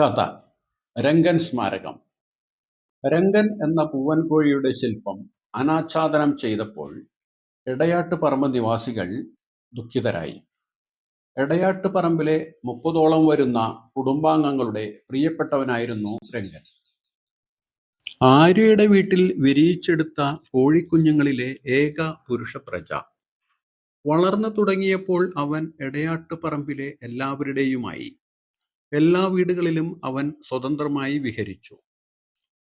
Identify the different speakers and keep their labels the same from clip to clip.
Speaker 1: കഥ രംഗൻ സ്മാരകം. രംഗൻ എന്ന പൂവൻകോഴിയുടെ ശില്പം അനാച്ഛാദനം ചെയ്തപ്പോൾ എടയാട്ടുപറമ്പ് നിവാസികൾ ദുഃഖിതരായി. എടയാട്ടുപറമ്പിലെ മുപ്പതോളം വരുന്ന കുടുംബാംഗങ്ങളുടെ പ്രിയപ്പെട്ടവനായിരുന്നു രംഗൻ. ആര്യയുടെ വീട്ടിൽ വിരിയിച്ചെടുത്ത കോഴിക്കുഞ്ഞുങ്ങളിലെ ഏക പുരുഷപ്രജ വളർന്നു തുടങ്ങിയപ്പോൾ അവൻ എടയാട്ടുപറമ്പിലെ എല്ലാവരുടെയുമായി എല്ലാ വീടുകളിലും അവൻ സ്വതന്ത്രമായി വിഹരിച്ചു.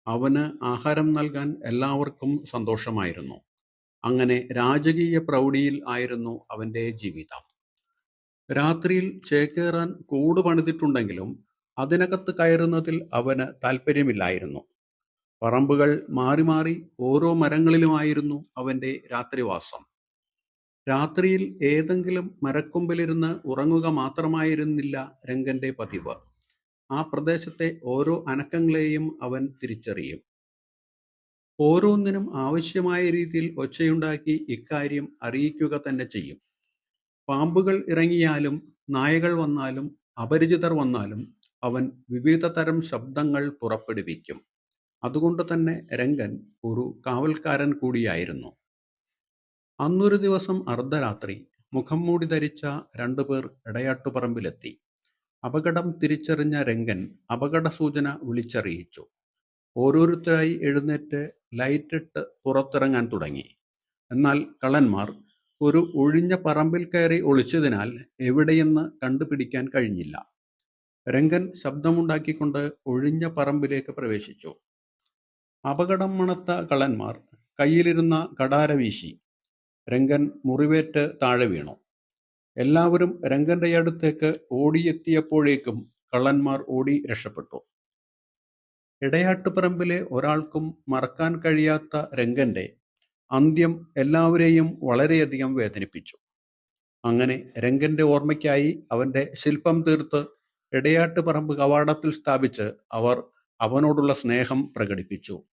Speaker 1: അവന് ആഹാരം നൽകാൻ എല്ലാവർക്കും സന്തോഷമായിരുന്നു. അങ്ങനെ രാജകീയ പ്രൗഢിയിൽ ആയിരുന്നു അവന്റെ ജീവിതം. രാത്രിയിൽ ചേക്കേറാൻ കൂട് പണിതിട്ടുണ്ടെങ്കിലും അതിനകത്ത് കയറുന്നതിൽ അവന് താല്പര്യമില്ലായിരുന്നു പറമ്പുകൾ മാറി മാറി ഓരോ മരങ്ങളിലുമായിരുന്നു അവന്റെ രാത്രിവാസം. രാത്രിയിൽ ഏതെങ്കിലും മരക്കൊമ്പിലിരുന്ന് ഉറങ്ങുക മാത്രമായിരുന്നില്ല രംഗന്റെ പതിവ്. ആ പ്രദേശത്തെ ഓരോ അനക്കങ്ങളെയും അവൻ തിരിച്ചറിയും. ഓരോന്നിനും ആവശ്യമായ രീതിയിൽ ഒച്ചയുണ്ടാക്കി ഇക്കാര്യം അറിയിക്കുക തന്നെ ചെയ്യും. പാമ്പുകൾ ഇറങ്ങിയാലും നായകൾ വന്നാലും അപരിചിതർ വന്നാലും അവൻ വിവിധ തരം ശബ്ദങ്ങൾ പുറപ്പെടുവിക്കും. അതുകൊണ്ട് തന്നെ രംഗൻ ഒരു കാവൽക്കാരൻ കൂടിയായിരുന്നു. അന്നൊരു ദിവസം അർദ്ധരാത്രി മുഖം മൂടി ധരിച്ച രണ്ടുപേർ ഇടയാട്ടുപറമ്പിലെത്തി. അപകടം തിരിച്ചറിഞ്ഞ രംഗൻ അപകട സൂചന വിളിച്ചറിയിച്ചു. ഓരോരുത്തരായി എഴുന്നേറ്റ് ലൈറ്റിട്ട് പുറത്തിറങ്ങാൻ തുടങ്ങി. എന്നാൽ കള്ളന്മാർ ഒരു ഒഴിഞ്ഞ പറമ്പിൽ കയറി ഒളിച്ചതിനാൽ എവിടെയെന്ന് കണ്ടുപിടിക്കാൻ കഴിഞ്ഞില്ല. രംഗൻ ശബ്ദമുണ്ടാക്കിക്കൊണ്ട് ഒഴിഞ്ഞ പറമ്പിലേക്ക് പ്രവേശിച്ചു. അപകടം മണത്ത കള്ളന്മാർ കയ്യിലിരുന്ന കടാര വീശി രംഗൻ മുറിവേറ്റ് താഴെ വീണു. എല്ലാവരും രംഗന്റെ അടുത്തേക്ക് ഓടിയെത്തിയപ്പോഴേക്കും കള്ളന്മാർ ഓടി രക്ഷപ്പെട്ടു. ഇടയാട്ടുപറമ്പിലെ ഒരാൾക്കും മറക്കാൻ കഴിയാത്ത രംഗന്റെ അന്ത്യം എല്ലാവരെയും വളരെയധികം വേദനിപ്പിച്ചു. അങ്ങനെ രംഗന്റെ ഓർമ്മയ്ക്കായി അവന്റെ ശില്പം തീർത്ത് ഇടയാട്ടുപറമ്പ് കവാടത്തിൽ സ്ഥാപിച്ച് അവർ അവനോടുള്ള സ്നേഹം പ്രകടിപ്പിച്ചു.